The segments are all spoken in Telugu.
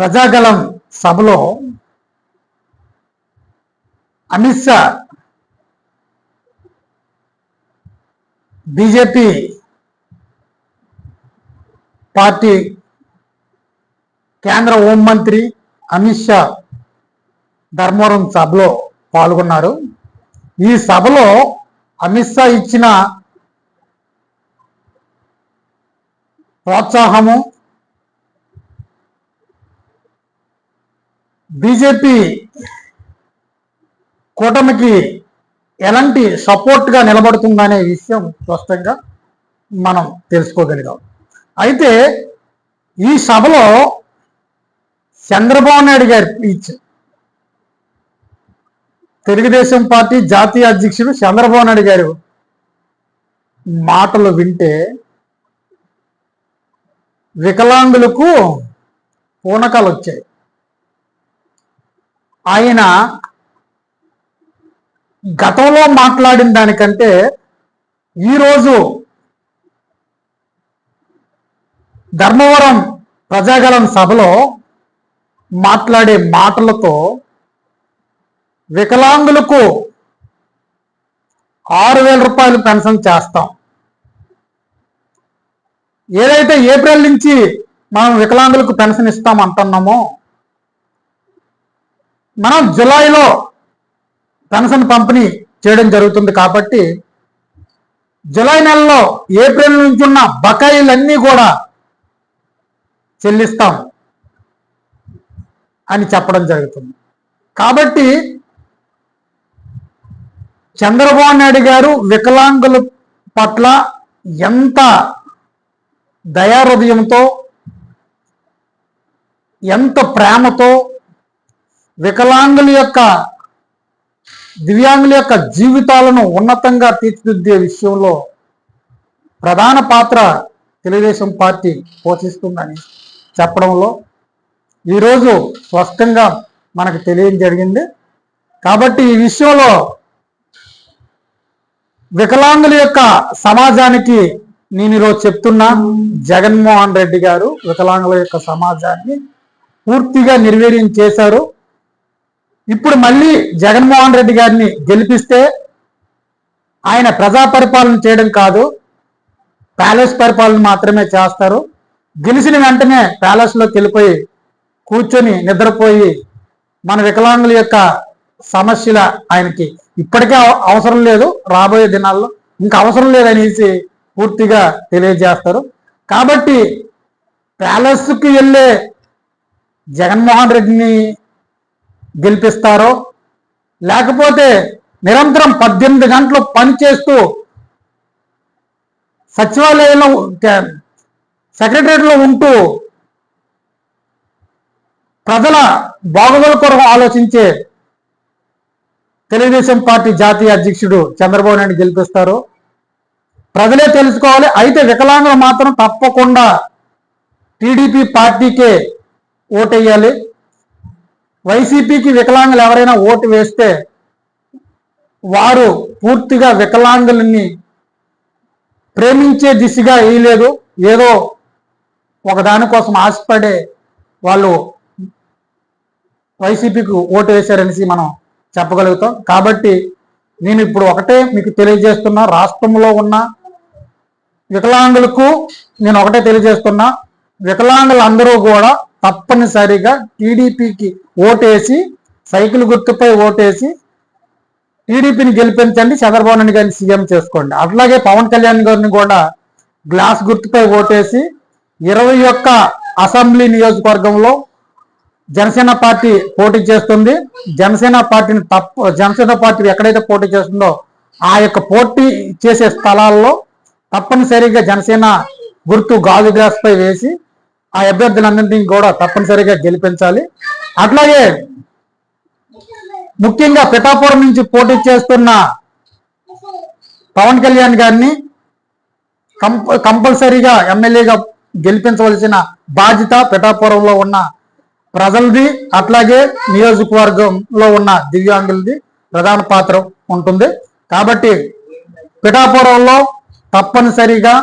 ప్రజాగలం సభలో అమిత్ షా బీజేపీ పార్టీ కేంద్ర హోంమంత్రి అమిత్ షా ధర్మవరం సభలో పాల్గొన్నారు. ఈ సభలో అమిత్ షా ఇచ్చిన ప్రోత్సాహము బీజేపీ కూటమికి ఎలాంటి సపోర్ట్గా నిలబడుతుందనే విషయం స్పష్టంగా మనం తెలుసుకోగలిగాం. అయితే ఈ సభలో చంద్రబాబు నాయుడు గారి స్పీచ్ తెలుగుదేశం పార్టీ జాతీయ అధ్యక్షుడు చంద్రబాబు నాయుడు గారు మాటలు వింటే వికలాంగులకు పూనకాలు వచ్చాయి. ఆయన గతంలో మాట్లాడిన దానికంటే ఈరోజు ధర్మవరం ప్రజాగలం సభలో మాట్లాడే మాటలతో వికలాంగులకు ఆరు వేల రూపాయలు పెన్షన్ చేస్తాం. ఏదైతే ఏప్రిల్ నుంచి మనం వికలాంగులకు పెన్షన్ ఇస్తాం అంటున్నామో మనం జులైలో పెన్షన్ పంపిణీ చేయడం జరుగుతుంది కాబట్టి జులై నెలలో ఏప్రిల్ నుంచి ఉన్న బకాయిలన్నీ కూడా చెల్లిస్తాం అని చెప్పడం జరుగుతుంది. కాబట్టి చంద్రబాబు నాయుడు గారు వికలాంగుల పట్ల ఎంత దయాహృదయంతో ఎంత ప్రేమతో వికలాంగుల యొక్క దివ్యాంగుల యొక్క జీవితాలను ఉన్నతంగా తీర్చిదిద్దే విషయంలో ప్రధాన పాత్ర తెలుగుదేశం పార్టీ పోషిస్తుందని చెప్పడంలో ఈరోజు స్పష్టంగా మనకు తెలియడం జరిగింది. కాబట్టి ఈ విషయంలో వికలాంగుల యొక్క సమాజానికి నేను ఈరోజు చెప్తున్నా జగన్మోహన్ రెడ్డి గారు వికలాంగుల యొక్క సమాజాన్ని పూర్తిగా నిర్వీర్యం చేశారు. ఇప్పుడు మళ్ళీ జగన్మోహన్ రెడ్డి గారిని గెలిపిస్తే ఆయన ప్రజా పరిపాలన చేయడం కాదు ప్యాలెస్ పరిపాలన మాత్రమే చేస్తారు. గెలిచిన వెంటనే ప్యాలెస్లోకి వెళ్ళిపోయి కూర్చొని నిద్రపోయి మన వికలాంగుల యొక్క సమస్యల ఆయనకి ఇప్పటికే అవసరం లేదు రాబోయే దినాల్లో. ఇంకా అవసరం లేదనేసి పూర్తిగా తెలియజేస్తారు. కాబట్టి ప్యాలెస్కి వెళ్ళే జగన్మోహన్ రెడ్డిని గెలిపిస్తారో? లేకపోతే నిరంతరం పద్దెనిమిది గంటలు పనిచేస్తూ సచివాలయంలో సెక్రటరియట్లో ఉంటూ ప్రజల బాగోగుల కొరకు ఆలోచించే తెలుగుదేశం పార్టీ జాతీయ అధ్యక్షుడు చంద్రబాబు నాయుడు గెలిపిస్తారు. ప్రజలే తెలుసుకోవాలి. అయితే వికలాంగులు మాత్రం తప్పకుండా టీడీపీ పార్టీకే ఓటేయాలి. వైసీపీకి వికలాంగులు ఎవరైనా ఓటు వేస్తే వారు పూర్తిగా వికలాంగులని ప్రేమించే దిశగా వేయలేదు. ఏదో ఒకదానికోసం ఆశపడే వాళ్ళు వైసీపీకి ఓటు వేశారనేసి మనం చెప్పగలుగుతాం. కాబట్టి నేను ఇప్పుడు ఒకటే మీకు తెలియజేస్తున్నా. రాష్ట్రంలో ఉన్న వికలాంగులకు నేను ఒకటే తెలియజేస్తున్నా. వికలాంగులందరూ కూడా తప్పనిసరిగా టీడీపీకి ఓటేసి సైకిల్ గుర్తుపై ఓటేసి టీడీపీని గెలిపించండి చంద్రబాబు నాయుడు గారిని సీఎం చేసుకోండి. అట్లాగే పవన్ కళ్యాణ్ గారిని కూడా గ్లాస్ గుర్తుపై ఓటేసి ఇరవై ఒక్క అసెంబ్లీ నియోజకవర్గంలో జనసేన పార్టీ పోటీ చేస్తుంది. జనసేన పార్టీని తప్ప జనసేన పార్టీ ఎక్కడైతే పోటీ చేస్తుందో ఆ యొక్క పోటీ చేసే స్థలాల్లో తప్పనిసరిగా జనసేన గుర్తు గాజు గ్లాస్పై వేసి ఆ అభ్యర్థులందరినీ కూడా తప్పనిసరిగా గెలిపించాలి. అట్లాగే ముఖ్యంగా పిఠాపురం నుంచి పోటీ చేస్తున్న పవన్ కళ్యాణ్ గారిని కంపల్సరీగా ఎమ్మెల్యేగా గెలిపించవలసిన బాధ్యత పిఠాపురంలో ఉన్న ప్రజలది. అట్లాగే నియోజకవర్గంలో ఉన్న దివ్యాంగులది ప్రధాన పాత్ర ఉంటుంది. కాబట్టి పిఠాపురంలో తప్పనిసరిగా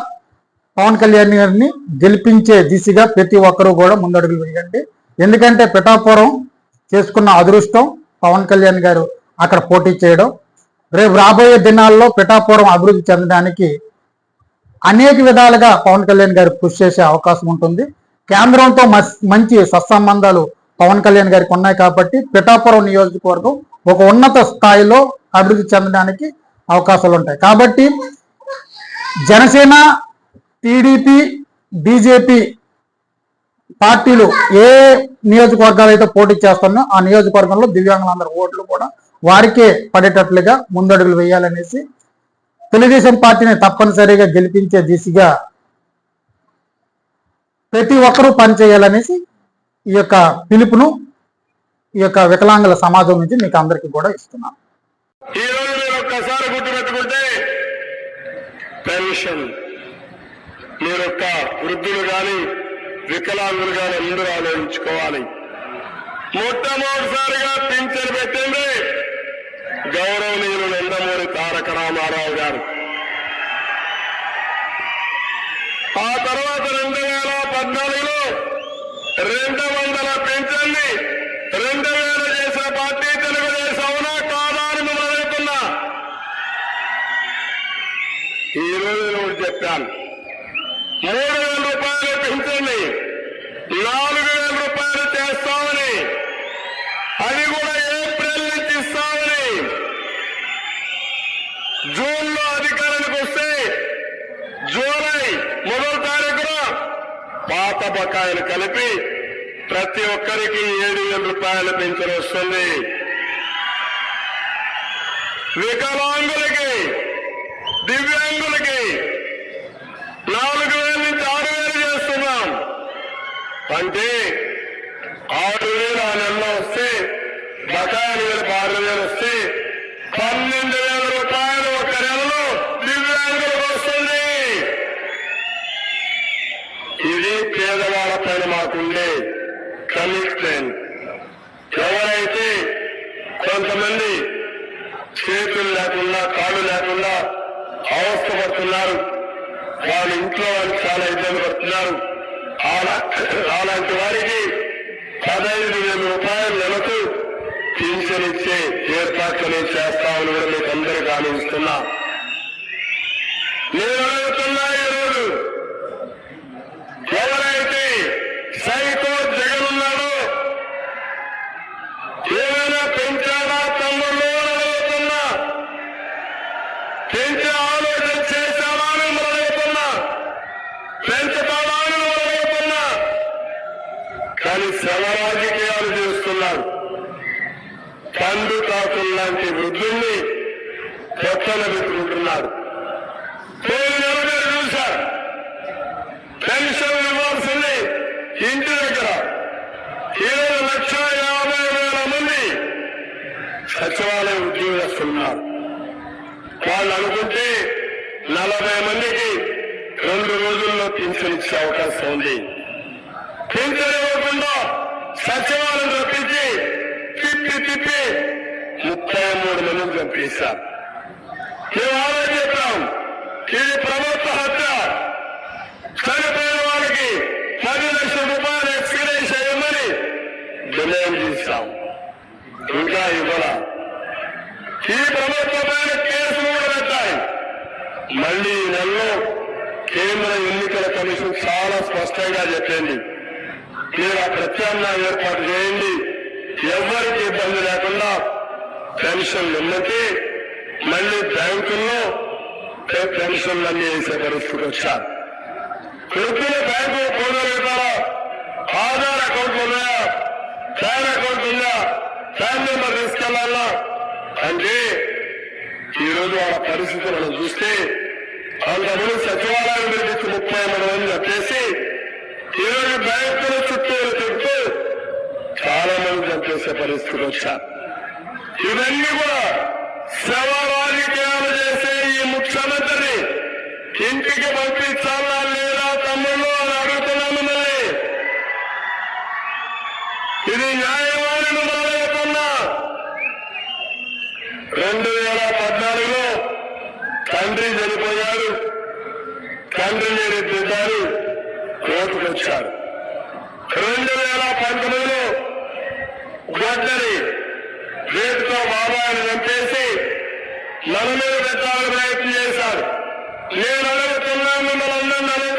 పవన్ కళ్యాణ్ గారిని గెలిపించే దిశగా ప్రతి ఒక్కరూ కూడా ముందడుగులు వేయండి. ఎందుకంటే పిఠాపురం చేసుకున్న అదృష్టం పవన్ కళ్యాణ్ గారు అక్కడ పోటీ చేయడం. రేపు రాబోయే దినాల్లో పిఠాపురం అభివృద్ధి చెందడానికి అనేక విధాలుగా పవన్ కళ్యాణ్ గారు కృషి చేసే అవకాశం ఉంటుంది. కేంద్రంతో మంచి సత్సంబంధాలు పవన్ కళ్యాణ్ గారికి ఉన్నాయి కాబట్టి పిఠాపురం నియోజకవర్గం ఒక ఉన్నత స్థాయిలో అభివృద్ధి చెందడానికి అవకాశాలు ఉంటాయి. కాబట్టి జనసేన టీడీపీ బీజేపీ పార్టీలు ఏ నియోజకవర్గాలు అయితే పోటీ చేస్తున్నాయో ఆ నియోజకవర్గంలో దివ్యాంగులందరి ఓట్లు కూడా వారికే పడేటట్లుగా ముందడుగులు వేయాలనేసి తెలుగుదేశం పార్టీని తప్పనిసరిగా గెలిపించే దిశగా ప్రతి ఒక్కరూ పనిచేయాలనేసి ఈ యొక్క పిలుపును ఈ యొక్క వికలాంగుల సమాజం నుంచి మీకు అందరికీ కూడా ఇస్తున్నాను. ఈ రోజు మీరు ఒక్కసారి గుర్తుపెట్టుకుంటే పెన్షన్. మీరొక్క వృద్ధులు గాని వికలాంగులు గాని అందరూ ఆలోచించుకోవాలి. మొట్టమొదటిసారిగా పింఛన్ పెట్టింది గౌరవనీయులు నందమూరి తారక రామారావు గారు. ఆ తర్వాత రెండు వేల పద్నాలుగులో రెండు వందల పెంచండి రెండు వేల చేసిన పార్టీ తెలుగుదేశం అవునా కాదా అని మిమ్మల్ని అడుగుతున్నా నేను చెప్పాను. మూడు వేల రూపాయలు పెంచండి. నాలుగు వేల రూపాయలు చేస్తామని. అది కూడా ఏప్రిల్ నుంచి ఇస్తామని. జూన్లో అధికారానికి వస్తే జూలై మొదటి తారీఖున పాత బకాయిలు కలిపి ప్రతి ఒక్కరికి ఏడు వేల రూపాయలు పెన్షన్ వస్తుంది. వికలాంగులకి దివ్యాంగులకి నాలుగు వేల నుంచి ఆరు వేలు చేస్తున్నాం అంటే ఆరు వేలు ఆ నెలలో వస్తే బకాయిలు వేలు ఆరు వేలు వస్తే పన్నెండు వేల రూపాయలు ఒక నెలలో దివ్యాంగులకు వస్తుంది. ఇది పేదవాళ్ళ పైన మాకుండే కమిట్మెంట్. ఎవరైతే కొంతమంది చేతులు లేకుండా కాళ్ళు లేకుండా అవస్థ పడుతున్నారు వాళ్ళ ఇంట్లో వాళ్ళు చాలా ఇబ్బంది పడుతున్నారు అలాంటి వారికి పదహైదు వేల రూపాయల నెలకు పింఛన్ ఇచ్చే ఏర్పాట్లను చేస్తామని కూడా మీకు అందరికీ ఆలోచిస్తున్నా నేను అడుగుతున్నా ఈరోజు ఎవరైతే సైకో జగన్ ఉన్నాడో ఏమైనా పెంచాడా తమ్ముళ్ళు అని అడుగుతున్నా పెంచే ఆలోచన చేశాడా అని మనం అడుగుతున్నా పెంచుతాడా అని మనం అడుగుతున్నా కానీ శవ రాజకీయాలు చేస్తున్నారు. తండ్రి తాతలు లాంటి వృద్ధుల్ని కొత్తన పెట్టుకుంటున్నారు. చూశారు పెన్షన్ ఇవ్వాల్సింది ఇంటి దగ్గర. ఏడు లక్ష యాభై వేల మంది సచివాలయ ఉద్యోగస్తున్నారు వాళ్ళు అనుకుంటే నలభై మందికి రెండు రోజుల్లో పింఛన్ ఇచ్చే అవకాశం ఉంది. పింఛన్ ఇవ్వకుండా సచివాలయం రప్పించి తిప్పి తిప్పి ముప్పై మూడు మందిని చంపేశారు మేము ఆలోచన చెప్పాం ఇది ప్రభుత్వ హత్య. చనిపోయిన వాళ్ళకి పది లక్షల రూపాయలు ఎక్స్గ్రేస్ చేయమని డిమాండ్ చేశాం ఇంకా ఇవ్వాల. ఈ ప్రభుత్వమైన కేసులు కూడా పెట్టాయి మళ్ళీ ఈ నెలలో కేంద్ర ఎన్నికల కమిషన్ చాలా స్పష్టంగా చెప్పింది. మీరు ఆ ప్రత్యామ్నాయం ఏర్పాటు చేయండి. ఎవరికి ఇబ్బంది లేకుండా పెన్షన్లు ఉన్నది మళ్ళీ బ్యాంకుల్లో పె- పెన్షన్లన్నీ వేసే పరిస్థితికి వచ్చారు. వృద్ధుల బ్యాంకు పోగలుగుతారా ఆధార్ అకౌంట్ ఉందా? ప్యాన్ అకౌంట్ ఉందా? ప్యాన్ నెంబర్ తీసుకెళ్ళాలా అంటే ఈరోజు వాళ్ళ పరిస్థితి మనం చూస్తే అంతమంది సచివాలయం పిలిపించి ముప్పై మూడు మంది చెప్పేసి ఈరోజు బ్యాంకుల చుట్టూరు తిరుగుతూ చాలా మంది చంపేసే పరిస్థితికి వచ్చారు ఇవన్నీ కూడా శవ రాజకీయాలు చేసే ఈ ముఖ్యమంత్రిని ఇంటికి పంపించాలా లేదా తమ్ముళ్ళు అని అడుగుతున్నాను మిమ్మల్ని. ఇది న్యాయమని మిమ్మల్ని రెండు వేల పద్నాలుగులో తండ్రి చనిపోయారు తండ్రి వచ్చారు. రెండు వేల పంతొమ్మిదిలో గడ్డని రేటుతో బాబాయిని చంపేసి నన్ను మీద పెట్టాలని ప్రయత్నం చేశారు. నేను అడుగుతున్నాను మిమ్మల్ని అందరినీ